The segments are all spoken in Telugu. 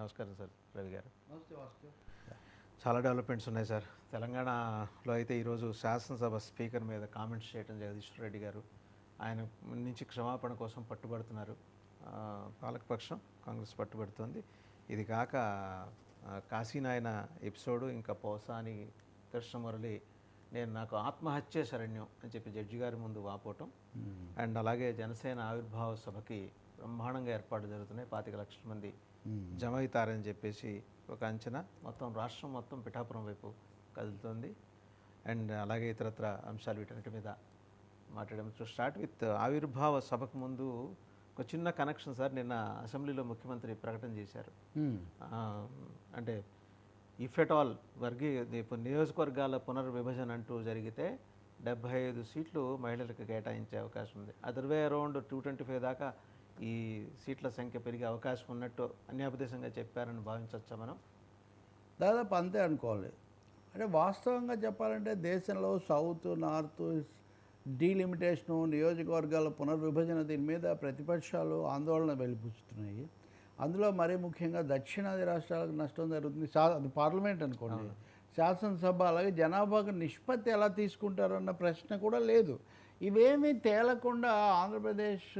నమస్కారం సార్ రవి గారు. చాలా డెవలప్మెంట్స్ ఉన్నాయి సార్. తెలంగాణలో అయితే ఈరోజు శాసనసభ స్పీకర్ మీద కామెంట్స్ చేయడం జగదీశ్వర్ రెడ్డి గారు. ఆయన నుంచి క్షమాపణ కోసం పట్టుబడుతున్నారు. పాలకపక్షం కాంగ్రెస్ పట్టుబడుతోంది. ఇది కాక కాశీనాయన ఎపిసోడు ఇంకా పోసాని కృష్ణమురళి నేను నాకు ఆత్మహత్య శరణ్యం అని చెప్పి జడ్జి గారి ముందు వాపోవటం. అండ్ అలాగే జనసేన ఆవిర్భావ సభకి బ్రహ్మాండంగా ఏర్పాటు జరుగుతున్నాయి. పాతిక లక్షల మంది జమ అవుతారని చెప్పేసి ఒక అంచనా మొత్తం రాష్ట్రం మొత్తం పిఠాపురం వైపు కదులుతోంది. అండ్ అలాగే ఇతరత్ర అంశాలు వీటన్నిటి మీద మాట్లాడడం. టు స్టార్ట్ విత్ ఆవిర్భావ సభకు ముందు ఒక చిన్న కనెక్షన్ సార్. నిన్న అసెంబ్లీలో ముఖ్యమంత్రి ప్రకటన చేశారు. అంటే ఇఫ్ ఎట్ ఆల్ వర్గీ నియోజకవర్గాల పునర్విభజన అంటూ జరిగితే డెబ్బై ఐదు సీట్లు మహిళలకు కేటాయించే అవకాశం ఉంది. Other way around two twenty five దాకా ఈ సీట్ల సంఖ్య పెరిగే అవకాశం ఉన్నట్టు అన్యాపదేశంగా చెప్పారని భావించవచ్చా మనం? దాదాపు అంతే అనుకోవాలి. అంటే వాస్తవంగా చెప్పాలంటే దేశంలో సౌత్ నార్త్ డీలిమిటేషను నియోజకవర్గాల పునర్విభజన దీని మీద ప్రతిపక్షాలు ఆందోళన వెలిపుచ్చుతున్నాయి. అందులో మరీ ముఖ్యంగా దక్షిణాది రాష్ట్రాలకు నష్టం జరుగుతుంది. అది పార్లమెంట్ అనుకోండి. శాసనసభ అలాగే జనాభాకు నిష్పత్తి ఎలా తీసుకుంటారన్న ప్రశ్న కూడా లేదు. ఇవేమీ తేలకుండా ఆంధ్రప్రదేశ్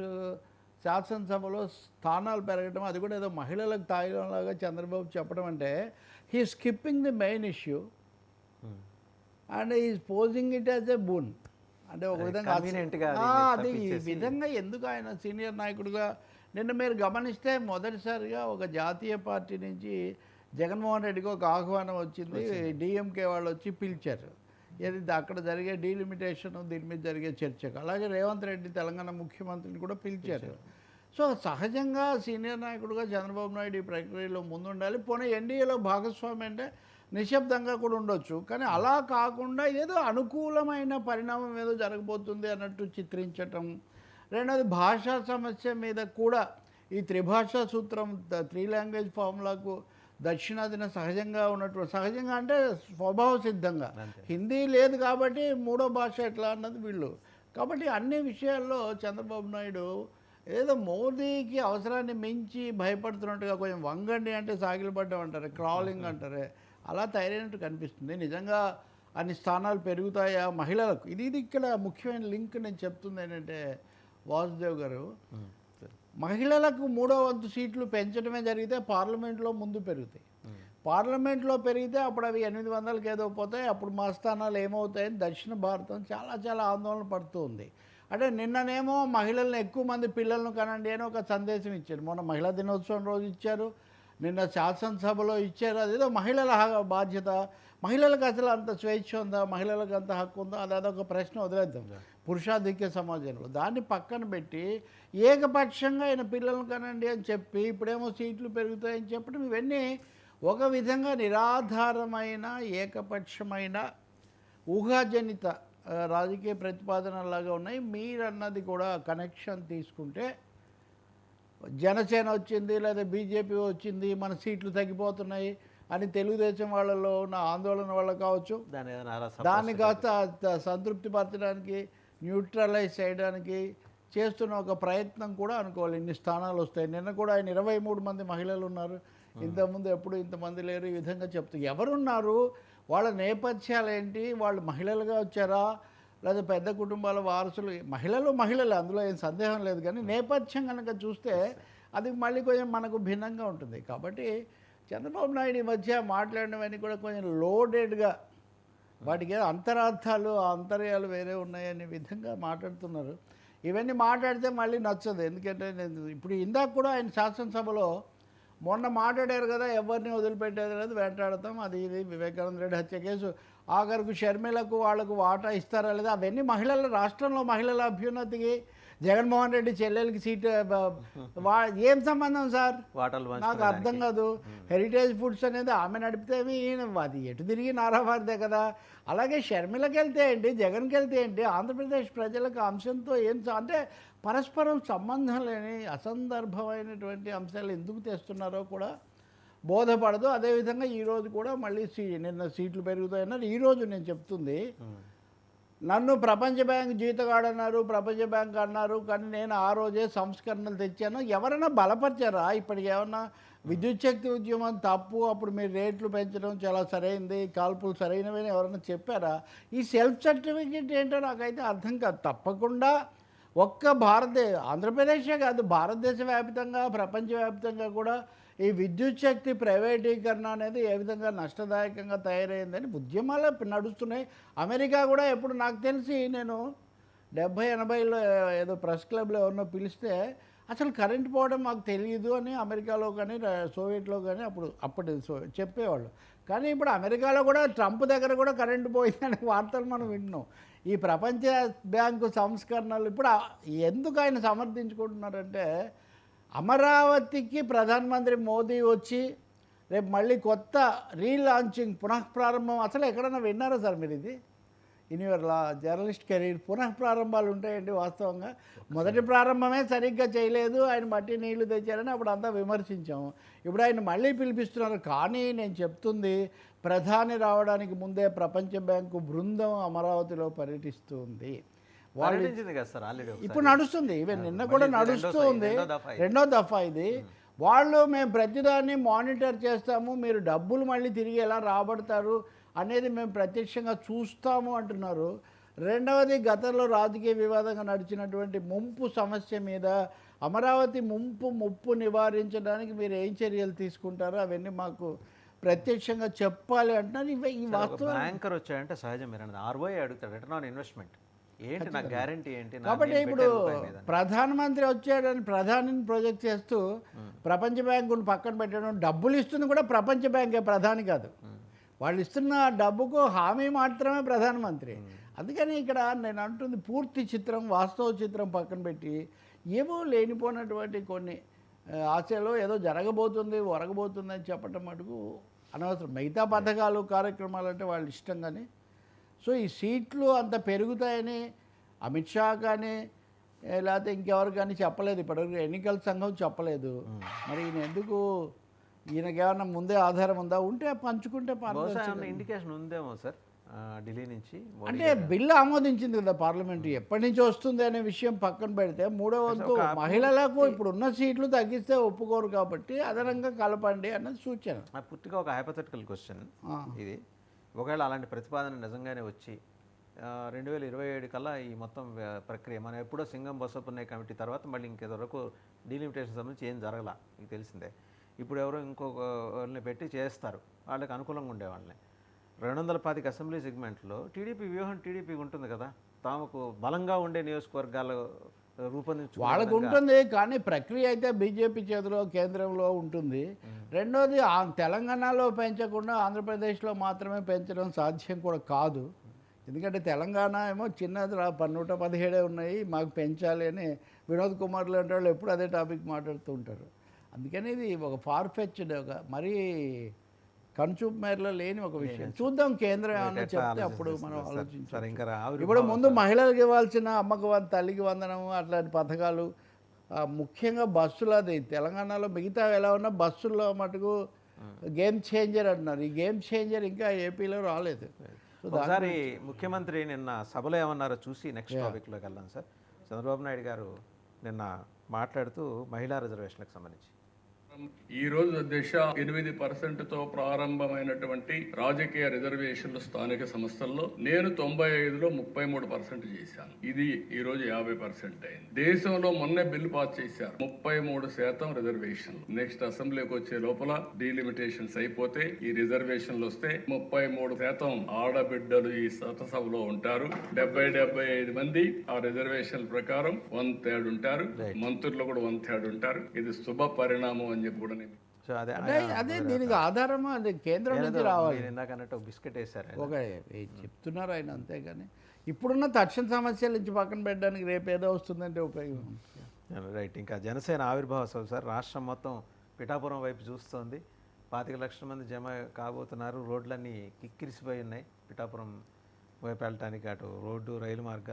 శాసనసభలో స్థానాలు పెరగడం అది కూడా ఏదో మహిళలకు తాగడంలాగా చంద్రబాబు చెప్పడం అంటే he skipping the main issue and is posing it as a boon అంటే ఒక విధంగా అది ఈ విధంగా ఎందుకు ఆయన సీనియర్ నాయకుడిగా? నిన్న మీరు గమనిస్తే మొదటిసారిగా ఒక జాతీయ పార్టీ నుంచి జగన్మోహన్ రెడ్డికి ఒక ఆహ్వానం వచ్చింది. డిఎంకే వాళ్ళు వచ్చి పిలిచారు. ఏది అక్కడ జరిగే డీలిమిటేషన్ దీని మీద జరిగే చర్చకు. అలాగే రేవంత్ రెడ్డి తెలంగాణ ముఖ్యమంత్రిని కూడా పిలిచారు. సో సహజంగా సీనియర్ నాయకుడిగా చంద్రబాబు నాయుడు ఈ ప్రక్రియలో ముందుండాలి. పోనీ ఎన్డీఏలో భాగస్వామి అంటే నిశ్శబ్దంగా కూడా ఉండొచ్చు. కానీ అలా కాకుండా ఏదో అనుకూలమైన పరిణామం ఏదో జరగబోతుంది అన్నట్టు చిత్రించటం. రెండోది భాషా సమస్య మీద కూడా ఈ త్రిభాషా సూత్రం త్రీ లాంగ్వేజ్ ఫార్ములాకు దక్షిణాదిన సహజంగా ఉన్నటువంటి సహజంగా అంటే స్వభావ సిద్ధంగా. హిందీ లేదు కాబట్టి మూడో భాష ఎట్లా అన్నది వీళ్ళు. కాబట్టి అన్ని విషయాల్లో చంద్రబాబు నాయుడు ఏదో మోదీకి అవసరాన్ని మించి భయపడుతున్నట్టుగా కొంచెం వంగండి అంటే సాగిలపడ్డం అంటారు క్రాలింగ్ అంటారే. అలా తయారైనట్టు కనిపిస్తుంది. నిజంగా అన్ని స్థానాలు పెరుగుతాయా మహిళలకు. ఇది ఇది ఇక్కడ ముఖ్యమైన లింక్ నేను చెప్తుంది ఏంటంటే వాసుదేవ్ గారు. మహిళలకు మూడో వంతు సీట్లు పెంచడమే జరిగితే పార్లమెంట్లో ముందు పెరుగుతాయి. పార్లమెంట్లో పెరిగితే అప్పుడు అవి ఎనిమిది వందలకి ఏదో పోతాయి అప్పుడు మా స్థానాలు ఏమవుతాయని దక్షిణ భారతం చాలా చాలా ఆందోళన పడుతూ ఉంది. అంటే నిన్ననేమో మహిళలను ఎక్కువ మంది పిల్లలను కనండి అని ఒక సందేశం ఇచ్చారు. మొన్న మహిళా దినోత్సవం రోజు ఇచ్చారు నిన్న శాసనసభలో ఇచ్చారు అదేదో మహిళల బాధ్యత మహిళలకు అసలు అంత స్వేచ్ఛ ఉందా మహిళలకు అంత హక్కు ఉందా అది అదొక ప్రశ్న వదిలేద్దాం. పురుషాధిక్య సమాజంలో. దాన్ని పక్కన పెట్టి ఏకపక్షంగా ఆయన పిల్లలను కనండి అని చెప్పి ఇప్పుడేమో సీట్లు పెరుగుతాయని చెప్పడం ఇవన్నీ ఒక విధంగా నిరాధారమైన ఏకపక్షమైన ఊహాజనిత రాజకీయ ప్రతిపాదనలాగా ఉన్నాయి. మీరన్నది కూడా కనెక్షన్ తీసుకుంటే జనసేన వచ్చింది లేదా బీజేపీ వచ్చింది మన సీట్లు తగ్గిపోతున్నాయి అని తెలుగుదేశం వాళ్ళలో ఉన్న ఆందోళన వల్ల కావచ్చు. దాన్ని కాస్త సంతృప్తి పరచడానికి న్యూట్రలైజ్ చేయడానికి చేస్తున్న ఒక ప్రయత్నం కూడా అనుకోవాలి. ఇన్ని స్థానాలు వస్తాయి. నిన్న కూడా ఆయన ఇరవై మూడు మంది మహిళలు ఉన్నారు. ఇంతకుముందు ఎప్పుడు ఇంతమంది లేరు. ఈ విధంగా చెప్తూ ఎవరున్నారు? వాళ్ళ నేపథ్యాలు ఏంటి? వాళ్ళు మహిళలుగా వచ్చారా? లేదా పెద్ద కుటుంబాల వారసులు? మహిళలు మహిళలు అందులో ఏం సందేహం లేదు. కానీ నేపథ్యం కనుక చూస్తే అది మళ్ళీ కొంచెం మనకు భిన్నంగా ఉంటుంది. కాబట్టి చంద్రబాబు నాయుడు ఈ మధ్య మాట్లాడినవన్నీ కూడా కొంచెం లోడెడ్గా వాటికి ఏదో అంతరార్థాలు ఆ అంతర్యాలు వేరే ఉన్నాయనే విధంగా మాట్లాడుతున్నారు. ఇవన్నీ మాట్లాడితే మళ్ళీ నచ్చదు. ఎందుకంటే నేను ఇప్పుడు ఇందాక కూడా ఆయన శాసనసభలో మొన్న మాట్లాడారు కదా ఎవరిని వదిలిపెట్టేది లేదు వెంటాడతాం అది ఇది వివేకానంద రెడ్డి హత్య కేసు ఆఖరికి షర్మిలకు వాళ్ళకు వాటా ఇస్తారా లేదా అవన్నీ మహిళల రాష్ట్రంలో మహిళల అభ్యున్నతికి జగన్మోహన్ రెడ్డి చెల్లెలకి సీట్ ఏం సంబంధం సార్? నాకు అర్థం కాదు. హెరిటేజ్ ఫుడ్స్ అనేది ఆమె నడిపితే అది ఎటు తిరిగి నారావారిదే కదా. అలాగే షర్మిలకి వెళ్తే ఏంటి జగన్కి వెళ్తే ఏంటి ఆంధ్రప్రదేశ్ ప్రజలకు అంశంతో ఏం అంటే పరస్పరం సంబంధం లేని అసందర్భమైనటువంటి అంశాలు ఎందుకు తెస్తున్నారో కూడా బోధపడదు. అదేవిధంగా ఈరోజు కూడా మళ్ళీ సీ నిన్న సీట్లు పెరుగుతాయన్నారు. ఈరోజు నేను చెప్తుంది నన్ను ప్రపంచ బ్యాంక్ జీతగాడన్నారు ప్రపంచ బ్యాంక్ అన్నారు కానీ నేను ఆ రోజే సంస్కరణలు తెచ్చాను. ఎవరైనా బలపరిచారా? ఇప్పటికి ఏమన్నా విద్యుత్ శక్తి ఉద్యమం తప్పు అప్పుడు మీరు రేట్లు పెంచడం చాలా సరైంది కాల్పులు సరైనవి ఎవరైనా చెప్పారా? ఈ సెల్ఫ్ సర్టిఫికేట్ ఏంటో నాకైతే అర్థం కాదు. తప్పకుండా ఒక్క భారతదేశ ఆంధ్రప్రదేశే కాదు భారతదేశ వ్యాప్తంగా ప్రపంచవ్యాప్తంగా కూడా ఈ విద్యుత్ శక్తి ప్రైవేటీకరణ అనేది ఏ విధంగా నష్టదాయకంగా తయారైందని ఉద్యమాలు నడుస్తున్నాయి. అమెరికా కూడా ఎప్పుడు నాకు తెలిసి నేను డెబ్భై ఎనభైలో ఏదో ప్రెస్ క్లబ్లో ఎవరినో పిలిస్తే అసలు కరెంట్ పోవడం మాకు తెలియదు అని అమెరికాలో కానీ సోవియట్లో కానీ అప్పుడు అప్పటి సో చెప్పేవాళ్ళు. కానీ ఇప్పుడు అమెరికాలో కూడా ట్రంప్ దగ్గర కూడా కరెంటు పోయిందనే వార్తలు మనం వింటున్నాం ఈ ప్రపంచ బ్యాంకు సంస్కరణలు ఇప్పుడు ఎందుకు ఆయన సమర్థించుకుంటున్నారంటే అమరావతికి ప్రధానమంత్రి మోదీ వచ్చి రేపు మళ్ళీ కొత్త రీలాంచింగ్ పునఃప్రారంభం అసలు ఎక్కడన్నా విన్నారా సార్ మీరు ఇది? In your law journalist career పునః ప్రారంభాలు ఉంటాయండి వాస్తవంగా. మొదటి ప్రారంభమే సరిగ్గా చేయలేదు. ఆయన మట్టి నీళ్ళు తెచ్చారని అప్పుడు అంతా విమర్శించాము. ఇప్పుడు ఆయన మళ్ళీ పిలిపిస్తున్నారు. కానీ నేను చెప్తుంది ప్రధాని రావడానికి ముందే ప్రపంచ బ్యాంకు బృందం అమరావతిలో పర్యటిస్తుంది. వాళ్ళు ఇప్పుడు నడుస్తుంది. ఈవెన్ నిన్న కూడా నడుస్తూ రెండో ఉంది. రెండో దఫా ఇది. వాళ్ళు మేము ప్రతిదాన్ని మానిటర్ చేస్తాము. మీరు డబ్బులు మళ్ళీ తిరిగి ఎలా రాబడతారు అనేది మేము ప్రత్యక్షంగా చూస్తాము అంటున్నారు. రెండవది గతంలో రాజకీయ వివాదంగా నడిచినటువంటి ముంపు సమస్య మీద అమరావతి ముంపు ముప్పు నివారించడానికి మీరు ఏం చర్యలు తీసుకుంటారో? అవన్నీ మాకు ప్రత్యక్షంగా చెప్పాలి అంటున్నారు. ఇవే ఈ వాస్తవం బ్యాంకర్ వచ్చాయంటే సహజం. మీరు అన్నది ఆర్బీఐ అడుగుతాడు రిటర్న్ ఆన్ ఇన్వెస్ట్మెంట్. ఏంటి నా గ్యారంటీ ఏంటి? నా కాబట్టి ఇప్పుడు. ప్రధానమంత్రి వచ్చాడని ప్రధానిని ప్రొజెక్ట్ చేస్తూ ప్రపంచ బ్యాంకును పక్కన పెట్టడం డబ్బులు ఇస్తుంది కూడా ప్రపంచ బ్యాంకే ప్రధాని కాదు. వాళ్ళు ఇస్తున్న డబ్బుకు హామీ మాత్రమే ప్రధానమంత్రి. అందుకని ఇక్కడ నేను అంటుంది పూర్తి చిత్రం వాస్తవ చిత్రం పక్కన పెట్టి ఏమో లేనిపోయినటువంటి కొన్ని ఆశలు ఏదో జరగబోతుంది ఒరగబోతుంది అని చెప్పటం మటుకు అనవసరం. మిగతా పథకాలు కార్యక్రమాలు అంటే వాళ్ళు ఇష్టం కానీ సో ఈ సీట్లు అంత పెరుగుతాయని అమిత్ షా కానీ లేకపోతే ఇంకెవరు కానీ చెప్పలేదు. ఇప్పటివరకు ఎన్నికల సంఘం చెప్పలేదు. మరి ఈయన ఎందుకు? ఈయనకేమన్నా ముందే ఆధారం ఉందా? ఉంటే పంచుకుంటే ఇండికేషన్ ఉందేమో సార్? ఢిల్లీ నుంచి అంటే బిల్లు ఆమోదించింది కదా పార్లమెంట్. ఎప్పటి నుంచి వస్తుంది అనే విషయం పక్కన పెడితే మూడో వంతు మహిళలకు ఇప్పుడు ఉన్న సీట్లు తగ్గిస్తే ఒప్పుకోరు కాబట్టి అదనంగా కలపండి అన్నది సూచన. పూర్తిగా ఒక హైపోథెటికల్ క్వశ్చన్. ఇది. ఒకవేళ అలాంటి ప్రతిపాదన నిజంగానే వచ్చి రెండు వేల ఇరవై ఏడు కల్లా ఈ మొత్తం ప్రక్రియ మనం ఎప్పుడో సింగం బసవపున్నయ్య కమిటీ తర్వాత మళ్ళీ ఇంకెవరకు డీలిమిటేషన్ సంబంధించి ఏం జరగల మీకు తెలిసిందే. ఇప్పుడు ఎవరో ఇంకొక వాళ్ళని పెట్టి చేస్తారు వాళ్ళకి అనుకూలంగా ఉండే వాళ్ళని రెండు వందల పాతిక అసెంబ్లీ సెగ్మెంట్లో టీడీపీ వ్యూహం టీడీపీకి ఉంటుంది కదా తాముకు బలంగా ఉండే నియోజకవర్గాలు రూపొందించు వాళ్ళకు ఉంటుంది కానీ ప్రక్రియ అయితే బీజేపీ చేతిలో కేంద్రంలో ఉంటుంది. రెండోది తెలంగాణలో పెంచకుండా ఆంధ్రప్రదేశ్లో మాత్రమే పెంచడం సాధ్యం కూడా కాదు. ఎందుకంటే తెలంగాణ ఏమో చిన్నది రా ప- నూట పదిహేడే ఉన్నాయి మాకు పెంచాలి అని వినోద్ కుమార్ లాంటి వాళ్ళు ఎప్పుడు అదే టాపిక్ మాట్లాడుతూ ఉంటారు. అందుకని ఇది ఒక ఫార్ఫెచ్డ్ ఒక మరీ కనుచూపు మేరలో లేని ఒక విషయం. చూద్దాం కేంద్రం ఏమన్నా చెప్తే అప్పుడు మనం ఆలోచిస్తారు సార్? ఆలోచించాం సరే ఇంకా ఆవిరి ఇప్పుడు ముందు మహిళలకు ఇవ్వాల్సిన అమ్మకు తల్లికి వందనం అట్లాంటి పథకాలు ముఖ్యంగా బస్సులు అది. తెలంగాణలో మిగతా ఎలా ఉన్నా బస్సుల్లో మటుకు గేమ్ చేంజర్ అంటున్నారు. ఈ గేమ్ చేంజర్ ఇంకా ఏపీలో రాలేదు. ఒకసారి ముఖ్యమంత్రి నిన్న సభలో ఏమన్నారో చూసి నెక్స్ట్ టాపిక్లోకి వెళ్దాం సార్. చంద్రబాబు నాయుడు గారు నిన్న మాట్లాడుతూ మహిళా రిజర్వేషన్లకు సంబంధించి. ఈ రోజు దిశ ఎనిమిది పర్సెంట్తో ప్రారంభమైనటువంటి రాజకీయ రిజర్వేషన్లు స్థానిక సంస్థల్లో నేను తొంభై ఐదులో ముప్పై మూడు పర్సెంట్ చేశాను. ఇది ఈ రోజు యాభై పర్సెంట్ అయింది. దేశంలో మొన్నే బిల్లు పాస్ చేశారు. ముప్పై మూడు శాతం రిజర్వేషన్ నెక్స్ట్ అసెంబ్లీకి వచ్చే లోపల డీలిమిటేషన్స్ అయిపోతే ఈ రిజర్వేషన్లు వస్తే ముప్పై మూడు శాతం ఆడబిడ్డలు ఈ సభలో ఉంటారు. డెబ్బై డెబ్బై ఐదు మంది ఆ రిజర్వేషన్ ప్రకారం వన్ థర్డ్ ఉంటారు. మంత్రులు కూడా వన్ థర్డ్ ఉంటారు. ఇది శుభ పరిణామం అని చెప్పి కూడా నేను సో అదే అదే దీనికి ఆధారం అది కేంద్రం నుంచి రావాలి. ఇందాక అన్నట్టు ఒక బిస్కెట్ వేశారు. ఒక చెప్తున్నారు ఆయన అంతేగాని. ఇప్పుడున్న తక్షణ సమస్యల నుంచి పక్కన పెట్టడానికి రేపు ఏదో వస్తుందంటే ఉపయోగం. రైట్ ఇంకా జనసేన ఆవిర్భావ సభ సార్ రాష్ట్రం మొత్తం పిఠాపురం వైపు చూస్తోంది. పాతిక లక్షల మంది జమ కాబోతున్నారు. రోడ్లన్నీ కిక్కిరిసిపోయి ఉన్నాయి. పిఠాపురం వైపు వెళ్ళటానికి అటు రోడ్డు రైలు మార్గాలు